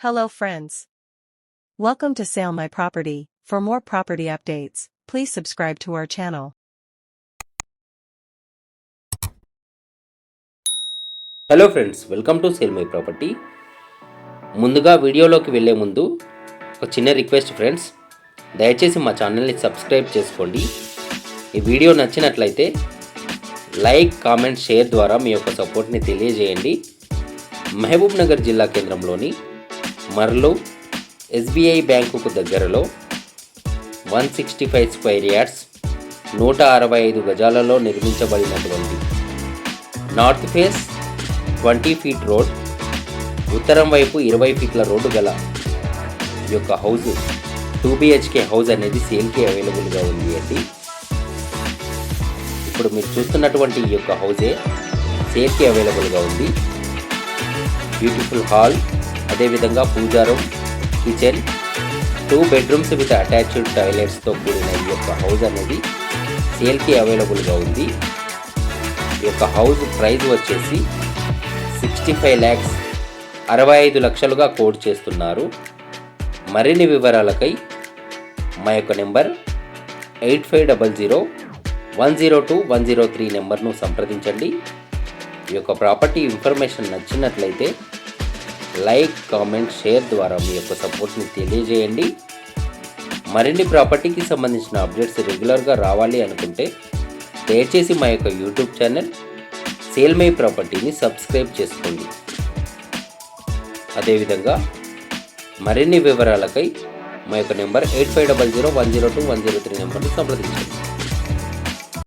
Hello friends. Welcome to Sale My Property. For more property updates, please subscribe to our channel. Hello friends welcome to sale my property ముందుగా వీడియోలోకి వెళ్ళే ముందు ఒక చిన్న request friends దయచేసి మా ఛానల్ని సబ్స్క్రైబ్ చేసుకోండి ఈ వీడియో నచ్చినట్లయితే లైక్ కామెంట్ షేర్ ద్వారా మీ యొక్క సపోర్ట్ని తెలియజేయండి మహబూబ్ నగర్ జిల్లా కేంద్రంలోని మర్లో ఎస్బీఐ బ్యాంకుకు దగ్గరలో one sixty five square yards నూట అరవై ఐదు గజాలలో నిర్మించబడినటువంటి north face twenty feet road ఉత్తరం వైపు ఇరవై ఫీట్ల రోడ్డు గల ఈ యొక్క హౌస్ టూ బిహెచ్కే హౌస్ అనేది సేల్కి అవైలబుల్గా ఉంది అండి. ఇప్పుడు మీరు చూస్తున్నటువంటి ఈ యొక్క హౌజే సేల్కి అవైలబుల్గా ఉంది. Beautiful hall. అదేవిధంగా పూజారం kitchen two bedrooms with attached టాయిలెట్స్తో కూడిన ఈ యొక్క హౌస్ అనేది సేల్కి అవైలబుల్గా ఉంది. ఈ యొక్క హౌస్ ప్రైస్ వచ్చేసి సిక్స్టీ ఫైవ్ ల్యాక్స్ అరవై ఐదు లక్షలుగా కోడ్ చేస్తున్నారు. మరిన్ని వివరాలకై మా యొక్క number eight five double zero one zero two one zero three నెంబర్ను సంప్రదించండి. ఈ యొక్క ప్రాపర్టీ ఇన్ఫర్మేషన్ నచ్చినట్లయితే లైక్ కామెంట్ షేర్ ద్వారా మీ యొక్క సపోర్ట్ని తెలియజేయండి. మరిన్ని ప్రాపర్టీకి సంబంధించిన అప్డేట్స్ రెగ్యులర్గా రావాలి అనుకుంటే దయచేసి మా యొక్క యూట్యూబ్ ఛానల్ సేల్ మై ప్రాపర్టీని సబ్స్క్రైబ్ చేసుకోండి. అదేవిధంగా మరిన్ని వివరాలకై మా యొక్క number eight five double zero one zero two one zero three నెంబర్ని సంప్రదించండి.